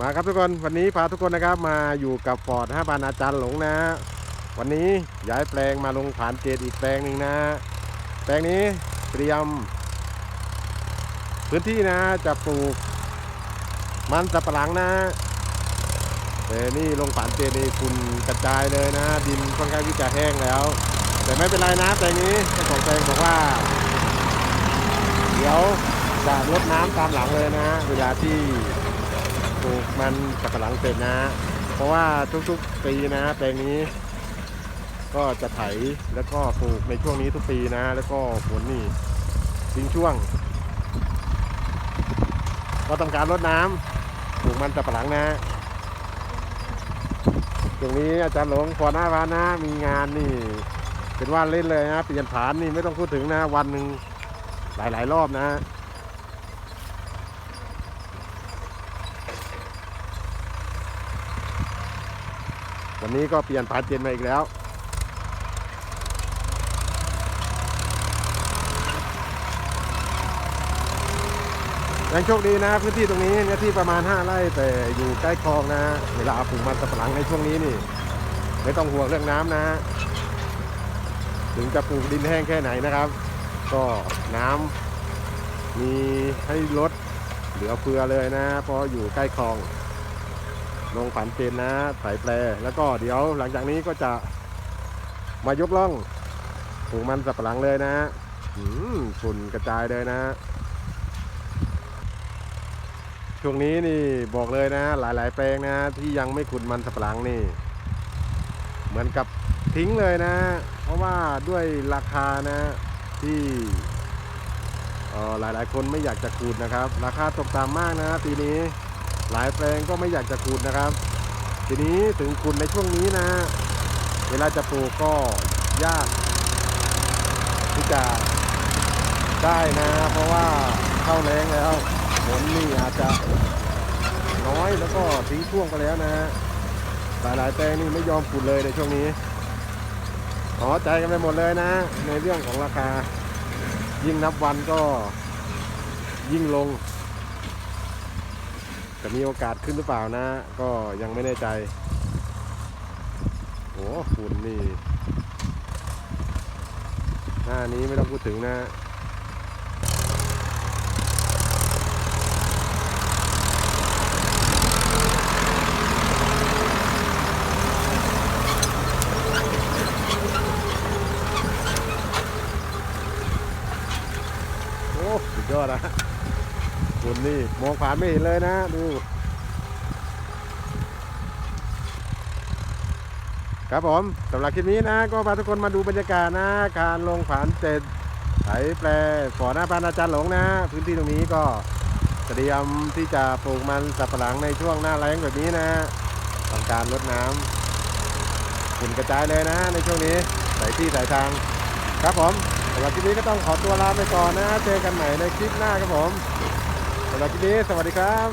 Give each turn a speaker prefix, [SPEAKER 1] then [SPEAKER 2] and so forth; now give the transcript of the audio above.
[SPEAKER 1] มาครับทุกคนวันนี้พาทุกคนนะครับมาอยู่กับฟอร์ดห้าบานอาจารย์หลงนะ วันนี้ย้ายแปลงมาลงฐานเจดอีกแปลงหนึ่งนะ แปลงนี้เตรียม พื้นที่นะจะปลูก มันสับปะหลังนะแต่นี่ลงฐานเจดนี่คุณกระจายเลยนะ ดินค่อนข้างที่จะแห้งแล้ว แต่ไม่เป็นไรนะแปลงนี้เจ้าของแปลงบอกว่า เดี๋ยวจะลดน้ำตามหลังเลยนะ เวลาที่ ลูกมันสับปะหลังเสร็จนะ เพราะว่าทุกๆปีนะแปลงนี้ ก็จะไถแล้วก็ปลูกในช่วงนี้ทุกปีนะ แล้วก็ฝนนี่ทิ้งช่วง ก็ต้องการลดน้ำปลูกมันสับปะหลังนะตรงนี้อาจารย์หลงพอหน้าร้านนะ มีงานนี่ เป็นว่าเล่นเลยนะเปลี่ยนผานนี่ไม่ต้องพูดถึงนะ วันหนึ่งหลาย ๆ รอบนะ วันนี้ก็เปลี่ยนผานเจนมาอีกแล้ว ยังโชคดีนะพื้นที่ตรงนี้เนื้อที่ประมาณ 5 ไร่แต่อยู่ใกล้คลองนะ เวลาปลูกมันสับปะหลังในช่วงนี้นี่ ไม่ต้องห่วงเรื่องน้ำนะ ถึงจะปลูกดินแห้งแค่ไหนนะครับ ก็น้ำมีให้ลดเหลือเฟือเลยนะ เพราะอยู่ใกล้คลอง ลงผันเจนนะสายแปรแล้วก็เดี๋ยวหลังจากนี้ก็จะมายกล่องปลูกมันสับปะหลังเลยนะฝุ่นกระจายเลยนะช่วงนี้นี่บอกเลยนะ หลาย ๆ แปลงนะ ที่ยังไม่ขุดมันสับปะหลังนี่ เหมือนกับทิ้งเลยนะ เพราะว่าด้วยราคานะที่ออหลาย ๆ คนไม่อยากจะขูดนะครับ ราคาตกต่ำมากนะปีนี้ หลายแปลงก็ไม่อยากจะขูดนะครับ ทีนี้ถึงขุดในช่วงนี้นะ เวลาจะปลูกก็ยาก ที่จะได้นะ เพราะว่าเข้าแรงแล้วฝนนี่อาจจะน้อยแล้วก็ทิ้งช่วงไปแล้วนะฮะหลายๆแปลงนี่ไม่ยอมขุดเลยในช่วงนี้ขอใจกันไปหมดเลยนะ ในเรื่องของราคา ยิ่งนับวันก็ยิ่งลง จะมีโอกาสขึ้นหรือเปล่านะ ก็ยังไม่แน่ใจโอ้ฝุ่นนี่ หน้านี้ไม่ต้องพูดถึงนะโอ้สุดยอดนะ ฝุ่นนี่มองผ่านไม่เห็นเลยนะ ดู ครับผมสำหรับคลิปนี้นะ ก็พาทุกคนมาดูบรรยากาศนะ การลงผานเจ็ดไถแปลฝอหน้าบ้านอาจารย์หลงนะ พื้นที่ตรงนี้ก็เตรียมที่จะปลูกมันสับปะหลังในช่วงหน้าแล้งแบบนี้นะต้องการลดน้ำฝุ่นกระจายเลยนะ ในช่วงนี้ใส่ที่ใส่ทาง ครับผมสำหรับคลิปนี้ก็ต้องขอตัวลาไปก่อนนะ เจอกันใหม่ในคลิปหน้าครับผม สำหรับที่นี้สวัสดีครับ